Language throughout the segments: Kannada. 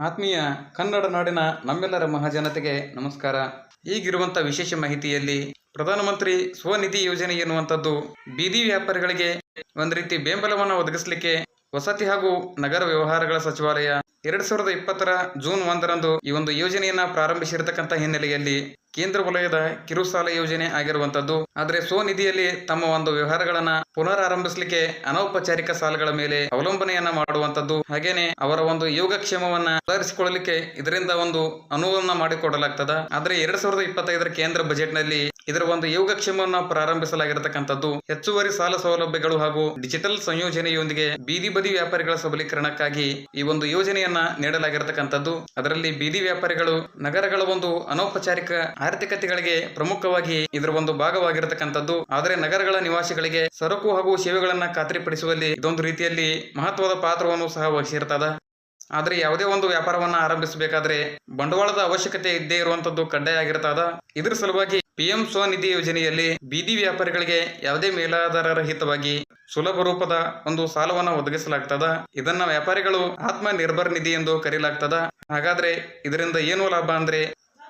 ಆತ್ಮೀಯ ಕನ್ನಡ ನಾಡಿನ ನಮ್ಮೆಲ್ಲರ ಮಹಾಜನತೆಗೆ ನಮಸ್ಕಾರ. ಈಗಿರುವಂಥ ವಿಶೇಷ ಮಾಹಿತಿಯಲ್ಲಿ ಪ್ರಧಾನಮಂತ್ರಿ ಸ್ವನಿಧಿ ಯೋಜನೆ ಎನ್ನುವಂಥದ್ದು ಬೀದಿ ವ್ಯಾಪಾರಿಗಳಿಗೆ ಒಂದು ರೀತಿ ಬೆಂಬಲವನ್ನು ಒದಗಿಸಲಿಕ್ಕೆ ವಸತಿ ಹಾಗೂ ನಗರ ವ್ಯವಹಾರಗಳ ಸಚಿವಾಲಯ ಎರಡ್ ಸಾವಿರದ ಇಪ್ಪತ್ತರ ಜೂನ್ ಒಂದರಂದು ಈ ಒಂದು ಯೋಜನೆಯನ್ನ ಪ್ರಾರಂಭಿಸಿರತಕ್ಕಂಥ ಹಿನ್ನೆಲೆಯಲ್ಲಿ ಕೇಂದ್ರ ವಲಯದ ಕಿರುಸಾಲ ಯೋಜನೆ ಆಗಿರುವಂತದ್ದು ಆದರೆ ಸ್ವನಿಧಿಯಲ್ಲಿ ತಮ್ಮ ಒಂದು ವ್ಯವಹಾರಗಳನ್ನ ಪುನರಾರಂಭಿಸಲಿಕ್ಕೆ ಅನೌಪಚಾರಿಕ ಸಾಲಗಳ ಮೇಲೆ ಅವಲಂಬನೆಯನ್ನ ಮಾಡುವಂತದ್ದು ಹಾಗೇನೆ ಅವರ ಒಂದು ಯೋಗಕ್ಷೇಮವನ್ನ ಸುಧಾರಿಸಿಕೊಳ್ಳಲಿಕ್ಕೆ ಇದರಿಂದ ಒಂದು ಅನುವನ್ನ ಮಾಡಿಕೊಡಲಾಗ್ತದ. ಆದರೆ ಎರಡ್ ಸಾವಿರದ ಇಪ್ಪತ್ತೈದರ ಕೇಂದ್ರ ಬಜೆಟ್ನಲ್ಲಿ ಇದರ ಒಂದು ಯೋಗಕ್ಷೇಮವನ್ನು ಪ್ರಾರಂಭಿಸಲಾಗಿರತಕ್ಕಂಥದ್ದು. ಹೆಚ್ಚುವರಿ ಸಾಲ ಸೌಲಭ್ಯಗಳು ಹಾಗೂ ಡಿಜಿಟಲ್ ಸಂಯೋಜನೆಯೊಂದಿಗೆ ಬೀದಿ ಬದಿ ವ್ಯಾಪಾರಿಗಳ ಸಬಲೀಕರಣಕ್ಕಾಗಿ ಈ ಒಂದು ಯೋಜನೆಯನ್ನ ನೀಡಲಾಗಿರತಕ್ಕಂಥದ್ದು. ಅದರಲ್ಲಿ ಬೀದಿ ವ್ಯಾಪಾರಿಗಳು, ನಗರಗಳ ಒಂದು ಅನೌಪಚಾರಿಕ ಆರ್ಥಿಕತೆಗಳಿಗೆ ಪ್ರಮುಖವಾಗಿ ಇದರ ಒಂದು ಭಾಗವಾಗಿರತಕ್ಕಂಥದ್ದು. ಆದರೆ ನಗರಗಳ ನಿವಾಸಿಗಳಿಗೆ ಸರಕು ಹಾಗೂ ಸೇವೆಗಳನ್ನ ಖಾತ್ರಿಪಡಿಸುವಲ್ಲಿ ಇದೊಂದು ರೀತಿಯಲ್ಲಿ ಮಹತ್ವದ ಪಾತ್ರವನ್ನು ಸಹ ವಹಿಸಿರ್ತದ. ಆದರೆ ಯಾವುದೇ ಒಂದು ವ್ಯಾಪಾರವನ್ನ ಆರಂಭಿಸಬೇಕಾದ್ರೆ ಬಂಡವಾಳದ ಅವಶ್ಯಕತೆ ಇದ್ದೇ ಇರುವಂತದ್ದು ಕಡ್ಡಾಯ ಆಗಿರ್ತದ. ಇದರ ಸಲುವಾಗಿ ಪಿಎಂ ಸ್ವನಿಧಿ ಯೋಜನೆಯಲ್ಲಿ ಬೀದಿ ವ್ಯಾಪಾರಿಗಳಿಗೆ ಯಾವುದೇ ಮೇಲಾಧಾರರಹಿತವಾಗಿ ಸುಲಭ ರೂಪದ ಒಂದು ಸಾಲವನ್ನ ಒದಗಿಸಲಾಗ್ತದ. ಇದನ್ನ ವ್ಯಾಪಾರಿಗಳು ಆತ್ಮ ನಿರ್ಭರ್ ನಿಧಿ ಎಂದು ಕರೆಯಲಾಗ್ತದ ಹಾಗಾದ್ರೆ ಇದರಿಂದ ಏನು ಲಾಭ ಅಂದ್ರೆ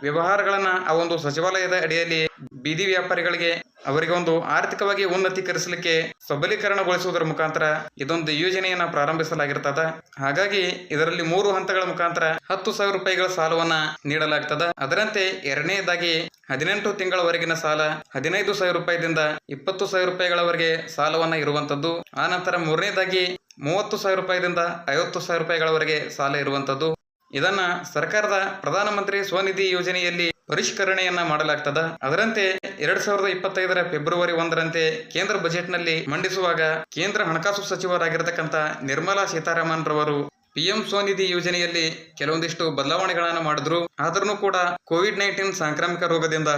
ವ್ಯವಹಾರಗಳನ್ನ ಆ ಒಂದು ಸಚಿವಾಲಯದ ಅಡಿಯಲ್ಲಿ ಬೀದಿ ವ್ಯಾಪಾರಿಗಳಿಗೆ ಅವರಿಗೆ ಒಂದು ಆರ್ಥಿಕವಾಗಿ ಉನ್ನತೀಕರಿಸಲಿಕ್ಕೆ ಸಬಲೀಕರಣಗೊಳಿಸುವುದರ ಮುಖಾಂತರ ಇದೊಂದು ಯೋಜನೆಯನ್ನ ಪ್ರಾರಂಭಿಸಲಾಗಿರ್ತದ. ಹಾಗಾಗಿ ಇದರಲ್ಲಿ ಮೂರು ಹಂತಗಳ ಮುಖಾಂತರ ಹತ್ತು ಸಾವಿರ ರೂಪಾಯಿಗಳ ಸಾಲವನ್ನ ನೀಡಲಾಗ್ತದ. ಅದರಂತೆ ಎರಡನೇದಾಗಿ ಹದಿನೆಂಟು ತಿಂಗಳವರೆಗಿನ ಸಾಲ ಹದಿನೈದು ಸಾವಿರ ರೂಪಾಯಿದಿಂದ ಇಪ್ಪತ್ತು ಸಾವಿರ ರೂಪಾಯಿಗಳವರೆಗೆ ಸಾಲವನ್ನ ಇರುವಂತದ್ದು. ಆ ನಂತರ ಮೂರನೇದಾಗಿ ಮೂವತ್ತು ಸಾವಿರ ರೂಪಾಯಿದಿಂದ ಐವತ್ತು ಸಾವಿರ ರೂಪಾಯಿಗಳವರೆಗೆ ಸಾಲ ಇರುವಂತದ್ದು. ಇದನ್ನ ಸರ್ಕಾರದ ಪ್ರಧಾನಮಂತ್ರಿ ಸ್ವನಿಧಿ ಯೋಜನೆಯಲ್ಲಿ ಪರಿಷ್ಕರಣೆಯನ್ನ ಮಾಡಲಾಗ್ತದ. ಅದರಂತೆ ಎರಡ್ ಸಾವಿರದ ಇಪ್ಪತ್ತೈದರ ಫೆಬ್ರವರಿ ಒಂದರಂತೆ ಕೇಂದ್ರ ಬಜೆಟ್ನಲ್ಲಿ ಮಂಡಿಸುವಾಗ ಕೇಂದ್ರ ಹಣಕಾಸು ಸಚಿವರಾಗಿರತಕ್ಕಂತ ನಿರ್ಮಲಾ ಸೀತಾರಾಮನ್ ರವರು ಪಿಎಂ ಸ್ವನಿಧಿ ಯೋಜನೆಯಲ್ಲಿ ಕೆಲವೊಂದಿಷ್ಟು ಬದಲಾವಣೆಗಳನ್ನು ಮಾಡಿದ್ರು. ಆದ್ರೂ ಕೂಡ ಕೋವಿಡ್ ನೈನ್ಟೀನ್ ಸಾಂಕ್ರಾಮಿಕ ರೋಗದಿಂದ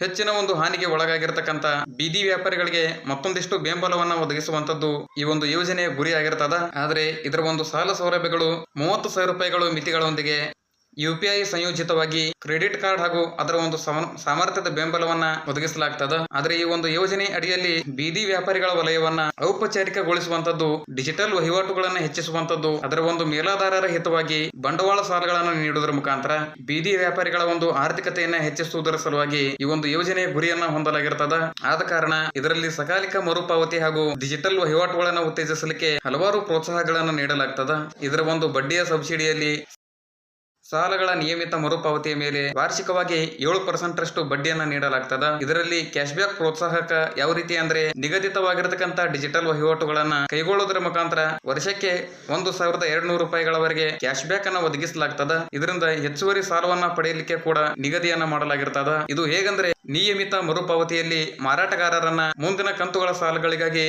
ಹೆಚ್ಚಿನ ಒಂದು ಹಾನಿಗೆ ಒಳಗಾಗಿರ್ತಕ್ಕಂಥ ಬೀದಿ ವ್ಯಾಪಾರಿಗಳಿಗೆ ಮತ್ತೊಂದಿಷ್ಟು ಬೆಂಬಲವನ್ನ ಒದಗಿಸುವಂತದ್ದು ಈ ಒಂದು ಯೋಜನೆಯ ಗುರಿ ಆಗಿರ್ತದ ಆದ್ರೆ ಇದರ ಒಂದು ಸಾಲ ಸೌಲಭ್ಯಗಳು ಮೂವತ್ತು ಸಾವಿರ ರೂಪಾಯಿಗಳು ಮಿತಿಗಳೊಂದಿಗೆ ಯು ಪಿ ಐ ಸಂಯೋಜಿತವಾಗಿ ಕ್ರೆಡಿಟ್ ಕಾರ್ಡ್ ಹಾಗೂ ಅದರ ಒಂದು ಸಮ- ಸಾಮರ್ಥ್ಯದ ಬೆಂಬಲವನ್ನ ಒದಗಿಸಲಾಗ್ತದ. ಆದರೆ ಈ ಒಂದು ಯೋಜನೆ ಅಡಿಯಲ್ಲಿ ಬೀದಿ ವ್ಯಾಪಾರಿಗಳ ವಲಯವನ್ನ ಔಪಚಾರಿಕಗೊಳಿಸುವಂತದ್ದು, ಡಿಜಿಟಲ್ ವಹಿವಾಟುಗಳನ್ನು ಹೆಚ್ಚಿಸುವಂತದ್ದು, ಅದರ ಒಂದು ಮೇಲಾಧಾರರ ಹಿತವಾಗಿ ಬಂಡವಾಳ ಸಾಲಗಳನ್ನು ನೀಡುವುದರ ಮುಖಾಂತರ ಬೀದಿ ವ್ಯಾಪಾರಿಗಳ ಒಂದು ಆರ್ಥಿಕತೆಯನ್ನ ಹೆಚ್ಚಿಸುವುದರ ಸಲುವಾಗಿ ಈ ಒಂದು ಯೋಜನೆಯ ಗುರಿಯನ್ನ ಹೊಂದಲಾಗಿರ್ತದ. ಆದ ಕಾರಣ ಇದರಲ್ಲಿ ಸಕಾಲಿಕ ಮರುಪಾವತಿ ಹಾಗೂ ಡಿಜಿಟಲ್ ವಹಿವಾಟುಗಳನ್ನು ಉತ್ತೇಜಿಸಲಿಕ್ಕೆ ಹಲವಾರು ಪ್ರೋತ್ಸಾಹಗಳನ್ನು ನೀಡಲಾಗ್ತದ. ಇದರ ಒಂದು ಬಡ್ಡಿಯ ಸಬ್ಸಿಡಿಯಲ್ಲಿ ಸಾಲಗಳ ನಿಯಮಿತ ಮರುಪಾವತಿಯ ಮೇಲೆ ವಾರ್ಷಿಕವಾಗಿ ಏಳು ಪರ್ಸೆಂಟ್ ರಷ್ಟು ಬಡ್ಡಿಯನ್ನ ನೀಡಲಾಗ್ತದ. ಇದರಲ್ಲಿ ಕ್ಯಾಶ್ ಬ್ಯಾಕ್ ಪ್ರೋತ್ಸಾಹಕ ಯಾವ ರೀತಿ ಅಂದ್ರೆ ನಿಗದಿತವಾಗಿರತಕ್ಕಂತ ಡಿಜಿಟಲ್ ವಹಿವಾಟುಗಳನ್ನ ಕೈಗೊಳ್ಳುವುದರ ಮುಖಾಂತರ ವರ್ಷಕ್ಕೆ ಒಂದು ಸಾವಿರದ ಎರಡು ನೂರು ರೂಪಾಯಿಗಳವರೆಗೆ ಕ್ಯಾಶ್ ಬ್ಯಾಕ್ ಅನ್ನ ಒದಗಿಸಲಾಗ್ತದ. ಇದರಿಂದ ಹೆಚ್ಚುವರಿ ಸಾಲವನ್ನ ಪಡೆಯಲಿಕ್ಕೆ ಕೂಡ ನಿಗದಿಯನ್ನ ಮಾಡಲಾಗಿರ್ತದ. ಇದು ಹೇಗಂದ್ರೆ ನಿಯಮಿತ ಮರುಪಾವತಿಯಲ್ಲಿ ಮಾರಾಟಗಾರರನ್ನ ಮುಂದಿನ ಕಂತುಗಳ ಸಾಲಗಳಿಗಾಗಿ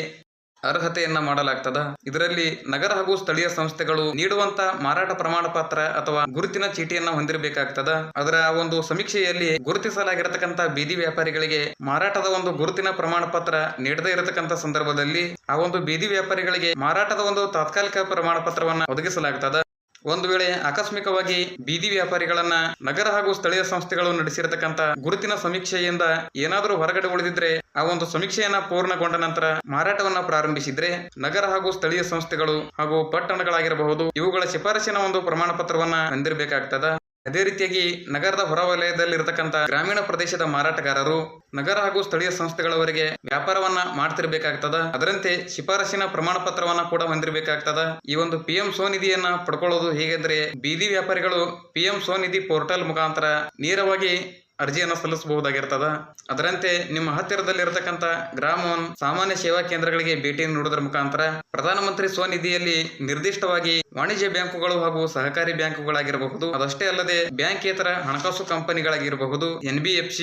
ಅರ್ಹತೆಯನ್ನ ಮಾಡಲಾಗ್ತದ? ಇದರಲ್ಲಿ ನಗರ ಹಾಗೂ ಸ್ಥಳೀಯ ಸಂಸ್ಥೆಗಳು ನೀಡುವಂತ ಮಾರಾಟ ಪ್ರಮಾಣ ಪತ್ರ ಅಥವಾ ಗುರುತಿನ ಚೀಟಿಯನ್ನ ಹೊಂದಿರಬೇಕಾಗ್ತದ? ಅದರ ಒಂದು ಸಮೀಕ್ಷೆಯಲ್ಲಿ ಗುರುತಿಸಲಾಗಿರತಕ್ಕಂತ ಬೀದಿ ವ್ಯಾಪಾರಿಗಳಿಗೆ ಮಾರಾಟದ ಒಂದು ಗುರುತಿನ ಪ್ರಮಾಣ ಪತ್ರ ನೀಡದೇ ಇರತಕ್ಕಂತ ಸಂದರ್ಭದಲ್ಲಿ ಆ ಒಂದು ಬೀದಿ ವ್ಯಾಪಾರಿಗಳಿಗೆ ಮಾರಾಟದ ಒಂದು ತಾತ್ಕಾಲಿಕ ಪ್ರಮಾಣ ಪತ್ರವನ್ನ ಒದಗಿಸಲಾಗ್ತದ? ಒಂದು ವೇಳೆ ಆಕಸ್ಮಿಕವಾಗಿ ಬೀದಿ ವ್ಯಾಪಾರಿಗಳನ್ನ ನಗರ ಹಾಗೂ ಸ್ಥಳೀಯ ಸಂಸ್ಥೆಗಳು ನಡೆಸಿರತಕ್ಕಂತ ಗುರುತಿನ ಸಮೀಕ್ಷೆಯಿಂದ ಏನಾದರೂ ಹೊರಗಡೆ ಉಳಿದಿದ್ರೆ ಆ ಒಂದು ಸಮೀಕ್ಷೆಯನ್ನ ಪೂರ್ಣಗೊಂಡ ನಂತರ ಮಾರಾಟವನ್ನ ಪ್ರಾರಂಭಿಸಿದ್ರೆ ನಗರ ಹಾಗೂ ಸ್ಥಳೀಯ ಸಂಸ್ಥೆಗಳು ಹಾಗೂ ಪಟ್ಟಣಗಳಾಗಿರಬಹುದು ಇವುಗಳ ಶಿಫಾರಸಿನ ಒಂದು ಪ್ರಮಾಣ ಪತ್ರವನ್ನ ಹೊಂದಿರಬೇಕಾಗ್ತದ. ಅದೇ ರೀತಿಯಾಗಿ ನಗರದ ಹೊರವಲಯದಲ್ಲಿರತಕ್ಕಂಥ ಗ್ರಾಮೀಣ ಪ್ರದೇಶದ ಮಾರಾಟಗಾರರು, ನಗರ ಹಾಗೂ ಸ್ಥಳೀಯ ಸಂಸ್ಥೆಗಳವರೆಗೆ ವ್ಯಾಪಾರವನ್ನ ಮಾಡ್ತಿರ್ಬೇಕಾಗ್ತದ. ಅದರಂತೆ ಶಿಫಾರಸಿನ ಪ್ರಮಾಣ ಪತ್ರವನ್ನ ಕೂಡ ಹೊಂದಿರಬೇಕಾಗ್ತದ. ಈ ಒಂದು ಪಿಎಂ ಸ್ವನಿಧಿಯನ್ನ ಪಡ್ಕೊಳ್ಳೋದು ಹೇಗೆಂದ್ರೆ ಬೀದಿ ವ್ಯಾಪಾರಿಗಳು ಪಿಎಂ ಸ್ವನಿಧಿ ಪೋರ್ಟಲ್ ಮುಖಾಂತರ ನೇರವಾಗಿ ಅರ್ಜಿಯನ್ನು ಸಲ್ಲಿಸಬಹುದಾಗಿರ್ತದ? ಅದರಂತೆ ನಿಮ್ಮ ಹತ್ತಿರದಲ್ಲಿರತಕ್ಕಂತ ಗ್ರಾಮ ಒನ್ ಸಾಮಾನ್ಯ ಸೇವಾ ಕೇಂದ್ರಗಳಿಗೆ ಭೇಟಿ ನೀಡುವುದರ ಮುಖಾಂತರ ಪ್ರಧಾನಮಂತ್ರಿ ಸ್ವನಿಧಿಯಲ್ಲಿ ನಿರ್ದಿಷ್ಟವಾಗಿ ವಾಣಿಜ್ಯ ಬ್ಯಾಂಕುಗಳು ಹಾಗೂ ಸಹಕಾರಿ ಬ್ಯಾಂಕುಗಳಾಗಿರಬಹುದು. ಅದಷ್ಟೇ ಅಲ್ಲದೆ ಬ್ಯಾಂಕೇತರ ಹಣಕಾಸು ಕಂಪನಿಗಳಾಗಿರಬಹುದು. ಎನ್ ಬಿ ಎಫ್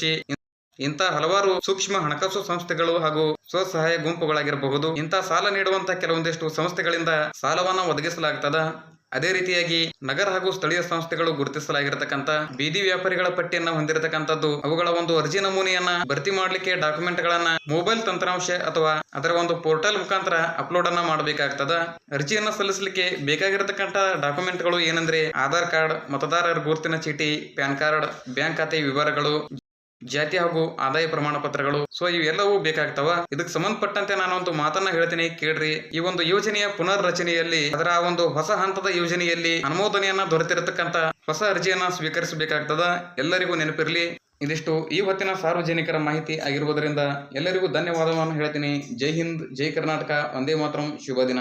ಸಿ ಹಲವಾರು ಸೂಕ್ಷ್ಮ ಹಣಕಾಸು ಸಂಸ್ಥೆಗಳು ಹಾಗೂ ಸ್ವಸಹಾಯ ಗುಂಪುಗಳಾಗಿರಬಹುದು. ಇಂತಹ ಸಾಲ ನೀಡುವಂತಹ ಕೆಲವೊಂದಿಷ್ಟು ಸಂಸ್ಥೆಗಳಿಂದ ಸಾಲವನ್ನು ಒದಗಿಸಲಾಗ್ತದ. ಅದೇ ರೀತಿಯಾಗಿ ನಗರ ಹಾಗೂ ಸ್ಥಳೀಯ ಸಂಸ್ಥೆಗಳು ಗುರುತಿಸಲಾಗಿರತಕ್ಕಂತ ಬೀದಿ ವ್ಯಾಪಾರಿಗಳ ಪಟ್ಟಿಯನ್ನ ಹೊಂದಿರತಕ್ಕಂಥದ್ದು. ಅವುಗಳ ಒಂದು ಅರ್ಜಿ ನಮೂನೆಯನ್ನ ಭರ್ತಿ ಮಾಡಲಿಕ್ಕೆ ಡಾಕ್ಯುಮೆಂಟ್ ಗಳನ್ನ ಮೊಬೈಲ್ ತಂತ್ರಾಂಶ ಅಥವಾ ಅದರ ಒಂದು ಪೋರ್ಟಲ್ ಮುಖಾಂತರ ಅಪ್ಲೋಡ್ ಅನ್ನ ಮಾಡಬೇಕಾಗ್ತದ. ಅರ್ಜಿಯನ್ನ ಸಲ್ಲಿಸಲಿಕ್ಕೆ ಬೇಕಾಗಿರತಕ್ಕಂತ ಡಾಕ್ಯುಮೆಂಟ್ಗಳು ಏನಂದ್ರೆ ಆಧಾರ್ ಕಾರ್ಡ್, ಮತದಾರರ ಗುರುತಿನ ಚೀಟಿ, ಪ್ಯಾನ್ ಕಾರ್ಡ್, ಬ್ಯಾಂಕ್ ಖಾತೆ ವಿವರಗಳು ಜಾತಿ ಹಾಗೂ ಆದಾಯ ಪ್ರಮಾಣ ಪತ್ರಗಳು. ಸೊ ಇವೆಲ್ಲವೂ ಬೇಕಾಗ್ತಾವ. ಇದಕ್ಕೆ ಸಂಬಂಧಪಟ್ಟಂತೆ ನಾನು ಒಂದು ಮಾತನ್ನ ಹೇಳ್ತೀನಿ. ಕೇಳ್ರಿ. ಈ ಒಂದು ಯೋಜನೆಯ ಪುನರ್ ರಚನೆಯಲ್ಲಿ ಅದರ ಒಂದು ಹೊಸ ಹಂತದ ಯೋಜನೆಯಲ್ಲಿ ಅನುಮೋದನೆಯನ್ನ ದೊರೆತಿರತಕ್ಕಂತ ಹೊಸ ಅರ್ಜಿಯನ್ನ ಸ್ವೀಕರಿಸಬೇಕಾಗ್ತದ. ಎಲ್ಲರಿಗೂ ನೆನಪಿರಲಿ. ಇದಿಷ್ಟು ಈ ಹೊತ್ತಿನ ಸಾರ್ವಜನಿಕರ ಮಾಹಿತಿ ಆಗಿರುವುದರಿಂದ ಎಲ್ಲರಿಗೂ ಧನ್ಯವಾದವನ್ನು ಹೇಳ್ತೀನಿ. ಜೈ ಹಿಂದ್, ಜೈ ಕರ್ನಾಟಕ. ಒಂದೇ ಮಾತ್ರ. ಶುಭ ದಿನ.